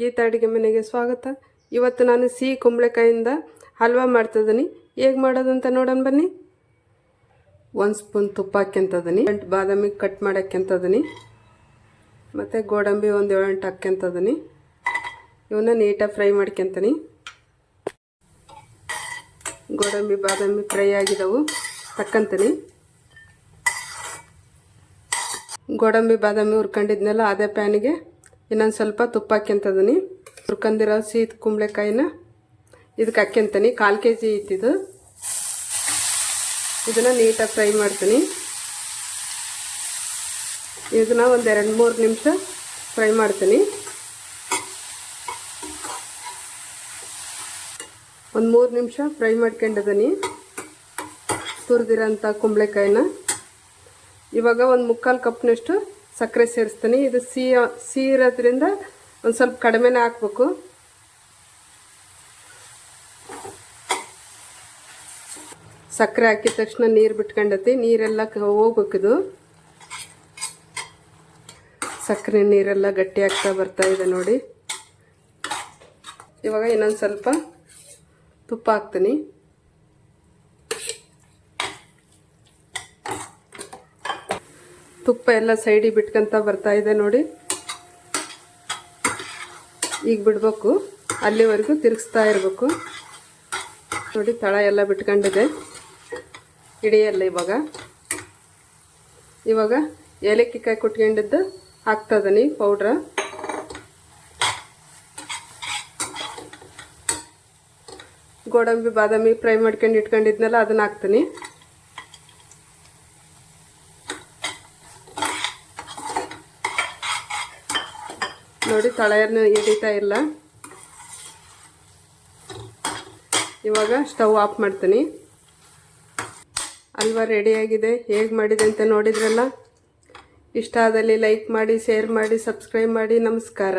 ಗೀತಾ ಅಡುಗೆ ಮನೆಗೆ ಸ್ವಾಗತ. ಇವತ್ತು ನಾನು ಸಿಹಿ ಕುಂಬಳಕಾಯಿಂದ ಹಲ್ವಾ ಮಾಡ್ತಿದ್ದೀನಿ. ಹೇಗೆ ಮಾಡೋದಂತ ನೋಡೋಣ ಬನ್ನಿ. ಒಂದು ಸ್ಪೂನ್ ತುಪ್ಪ ಹಾಕ್ಯಂತದನಿ ಎಂಟು ಬಾದಾಮಿ ಕಟ್ ಮಾಡಾಕ್ಯಂತದನಿ ಮತ್ತು ಗೋಡಂಬಿ ಒಂದು ಏಳೆಂಟು ಹಾಕ್ಯಂತದನಿ ಇವನ್ನ ನೀಟಾಗಿ ಫ್ರೈ ಮಾಡ್ಕೊತೀನಿ ಗೋಡಂಬಿ, ಬಾದಾಮಿ ಫ್ರೈ ಆಗಿದವು. ತಕ್ಕಂತೀನಿ ಗೋಡಂಬಿ, ಬಾದಾಮಿ ಹುರ್ಕೊಂಡಿದ್ನೆಲ್ಲ, ಅದೇ ಪ್ಯಾನಿಗೆ ಇನ್ನೊಂದು ಸ್ವಲ್ಪ ತುಪ್ಪ ಹಾಕ್ಯಂತದನಿ. ಹುರ್ಕೊಂಡಿರೋ ಸೀತ್ ಕುಂಬಳಕಾಯಿನ ಇದಕ್ಕೆ ಹಾಕ್ಯಂತೀನಿ. ಕಾಲು ಕೆ ಜಿ ಇತ್ತಿದು ಇದನ್ನು ನೀಟಾಗಿ ಫ್ರೈ ಮಾಡ್ತೀನಿ. ಇದನ್ನ ಒಂದು ಎರಡು ಮೂರು ನಿಮಿಷ ಫ್ರೈ ಮಾಡ್ತೀನಿ. ಒಂದು ಮೂರು ನಿಮಿಷ ಫ್ರೈ ಮಾಡ್ಕೊಂಡಿದ್ದೀನಿ ತುರಿದಿರೋಂಥ ಕುಂಬಳಕಾಯಿನ. ಇವಾಗ ಒಂದು ಮುಕ್ಕಾಲು ಕಪ್ನಷ್ಟು ಸಕ್ಕರೆ ಸೇರಿಸ್ತೀನಿ. ಇದು ಸಿಹಿ ಸಿಹಿ ಇರೋದ್ರಿಂದ ಒಂದು ಸ್ವಲ್ಪ ಕಡಿಮೆನೇ ಹಾಕ್ಬೇಕು. ಸಕ್ಕರೆ ಹಾಕಿದ ತಕ್ಷಣ ನೀರು ಬಿಟ್ಕೊಂಡತಿ. ನೀರೆಲ್ಲ ಹೋಗ್ಬೇಕಿದು ಸಕ್ಕರೆ ನೀರೆಲ್ಲ ಗಟ್ಟಿ ಆಗ್ತಾ ಬರ್ತಾ ಇದೆ ನೋಡಿ. ಇವಾಗ ಇನ್ನೊಂದು ಸ್ವಲ್ಪ ತುಪ್ಪ ಹಾಕ್ತೀನಿ. ತುಪ್ಪ ಎಲ್ಲ ಸೈಡಿಗೆ ಬಿಟ್ಕೊಂತ ಬರ್ತಾ ಇದೆ ನೋಡಿ. ಈಗ ಬಿಡಬೇಕು. ಅಲ್ಲಿವರೆಗೂ ತಿರುಗಿಸ್ತಾ ಇರಬೇಕು. ನೋಡಿ, ತಳ ಎಲ್ಲ ಬಿಟ್ಕೊಂಡಿದೆ. ಹಿಡಿಯಲ್ಲ ಇವಾಗ. ಇವಾಗ ಏಲಕ್ಕಿ ಕಾಯಿ ಕುಟ್ಕೊಂಡಿದ್ದು ಹಾಕ್ತದನಿ ಪೌಡ್ರ. ಗೋಡಂಬಿ, ಬಾದಾಮಿ ಫ್ರೈ ಮಾಡ್ಕೊಂಡು ಇಟ್ಕೊಂಡಿದ್ನಲ್ಲ, ಅದನ್ನ ಹಾಕ್ತೀನಿ. ನೋಡಿ ತಳೆಯನ್ನು ಹಿಡಿತಾ ಇಲ್ಲ. ಇವಾಗ ಸ್ಟವ್ ಆಫ್ ಮಾಡ್ತೀನಿ. ಅಲ್ವಾ ರೆಡಿಯಾಗಿದೆ ಹೇಗೆ ಮಾಡಿದೆ ಅಂತ ನೋಡಿದ್ರಲ್ಲ? ಇಷ್ಟ ಆದಲ್ಲಿ ಲೈಕ್ ಮಾಡಿ ಶೇರ್ ಮಾಡಿ ಸಬ್ಸ್ಕ್ರೈಬ್ ಮಾಡಿ. ನಮಸ್ಕಾರ.